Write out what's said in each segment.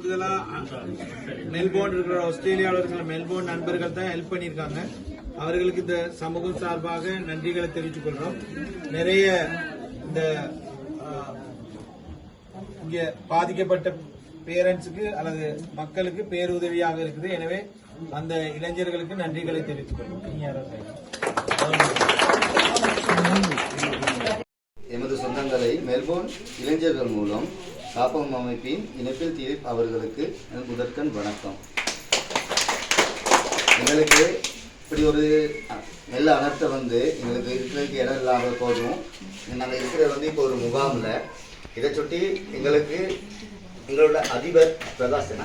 கூடுதலா மெல்போர்ன் இருக்கிற ஆஸ்திரேலியாவில் இருக்கிற மெல்போர்ன் நண்பர்கள் தான் ஹெல்ப் பண்ணியிருக்காங்க. அவர்களுக்கு இந்த சமூகம் சார்பாக நன்றிகளை தெரிவித்துக் கொள்றோம். நிறைய இந்த இங்கே இங்க பாதிக்கப்பட்ட பேரண்ட்ஸுக்கு அல்லது மக்களுக்கு பேருதவியாக இருக்குது. எனவே அந்த இளைஞர்களுக்கு நன்றிகளை தெரிவித்துக் கொள்வோம் எமது சொந்தங்களை மெல்போர்ன் இளைஞர்கள் மூலம் காப்பகம் அமைப்பின் இணைப்பில் திலீப் அவர்களுக்கு எனது முதற்கண் வணக்கம். எங்களுக்கு இப்படி ஒரு அ- நல்ல அனர்த்தம் வந்து எங்களுக்கு இருக்கிறதுக்கு இடம் இல்லாத போதும். நாங்கள் இருக்கிறது வந்து இப்போ ஒரு முகாமில். இதை சுட்டி எங்களுக்கு எங்களோட அதிபர் பிரகாஷ் என்ன?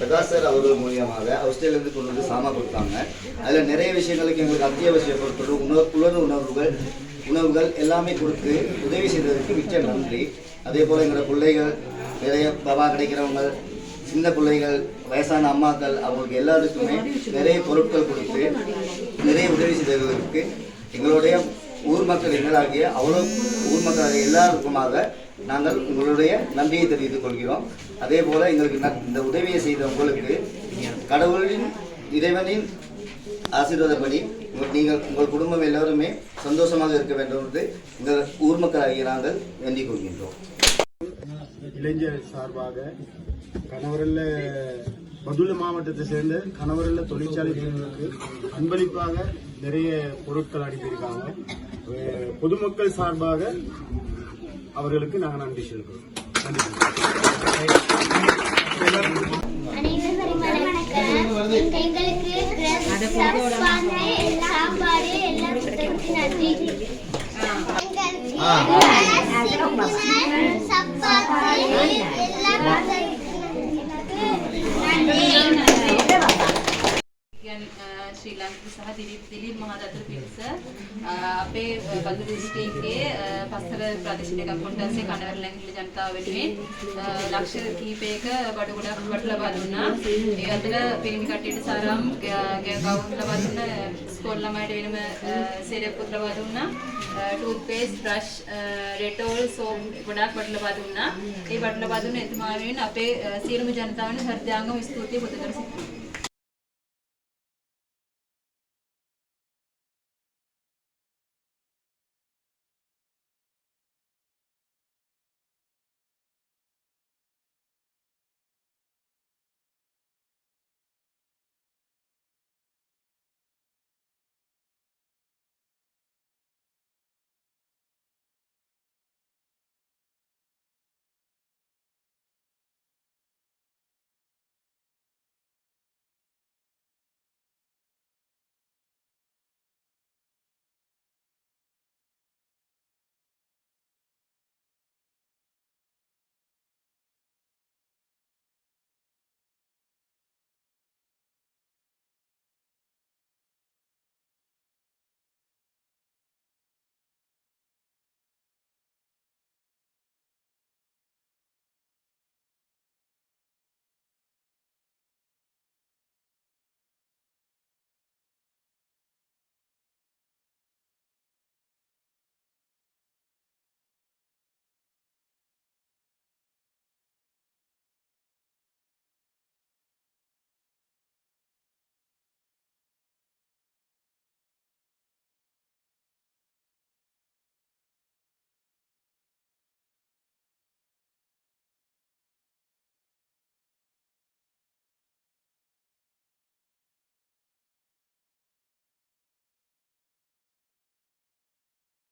பிரகாஷ் சார் அவர்கள் மூலியமாக ஆஸ்திரேலியாவிலிருந்து கொண்டு வந்து சாமா கொடுத்தாங்க. அதில் நிறைய விஷயங்களுக்கு எங்களுக்கு அத்தியாவசிய பொருட்கள் உணவு உலர் உணவுகள் உணவுகள் எல்லாமே கொடுத்து உதவி செய்ததற்கு மிச்ச நன்றி. அதே போல் எங்களோட பிள்ளைகள் நிறைய பவா கிடைக்கிறவங்க சின்ன பிள்ளைகள் வயசான அம்மாக்கள் அவங்களுக்கு எல்லாருக்குமே நிறைய பொருட்கள் கொடுத்து நிறைய உதவி செய்தவர்களுக்கு எங்களுடைய ஊர் மக்கள் எங்களாகிய அவ்வளோ ஊர் மக்கள் எல்லாருக்குமாக நாங்கள் உங்களுடைய நன்றியை தெரிவித்துக் கொள்கிறோம். அதே போல் எங்களுக்கு இந்த உதவியை செய்த உங்களுக்கு கடவுளின் இறைவனின் ஆசீர்வாதப்படி உங்கள் நீங்கள் உங்கள் குடும்பம் எல்லாருமே சந்தோஷமாக இருக்க வேண்டும் என்று எங்கள் ஊர் மக்களாகிய நாங்கள் வேண்டிக் கொள்கின்றோம். இளைஞர் சார்பாக கணவரில் பதுள மாவட்டத்தை சேர்ந்த கணவரில் தொழிற்சாலை பிரிவுக்கு அன்பளிப்பாக நிறைய பொருட்கள் அனுப்பியிருக்காங்க. பொதுமக்கள் சார்பாக அவர்களுக்கு நாங்கள் நன்றி செலுத்துகிறோம் நன்றி. கொடுத்ததுக்கு நன்றி ශ්‍රී ලංකික සහ දිලීප් දිලීප් මහදත්තර පිරිස අ, අපේ බඳු දිස්ත්‍රික්කයේ අ, පස්තර ප්‍රදේශ දෙකක් කොට්ටාසේ කඩවර ලැංගිලි ජනතාව වෙනුවෙන් අ, ලක්ෂ කීපයක බඩු ගොඩක් බඩු ලබා දුන්නා. ඒ අතර පිරිමි කට්ටියට සරම් ගවුම් ලබා දුන්න ස්කෝල් ළමයිට වෙනම සෙරෙප්පුත් ලබා දුන්නා. ටූත් පේස්ට් බ්‍රෂ් රෙටෝල් සෝප් ගොඩක් බඩු ලබා දුන්නා. ඒ බඩු ලබා දුන්න එතුමා වෙනුවෙන් අපේ අ, සියලුම ජනතාවන හෘදයාංගම ස්තුතිය පුද කර සිටිනවා.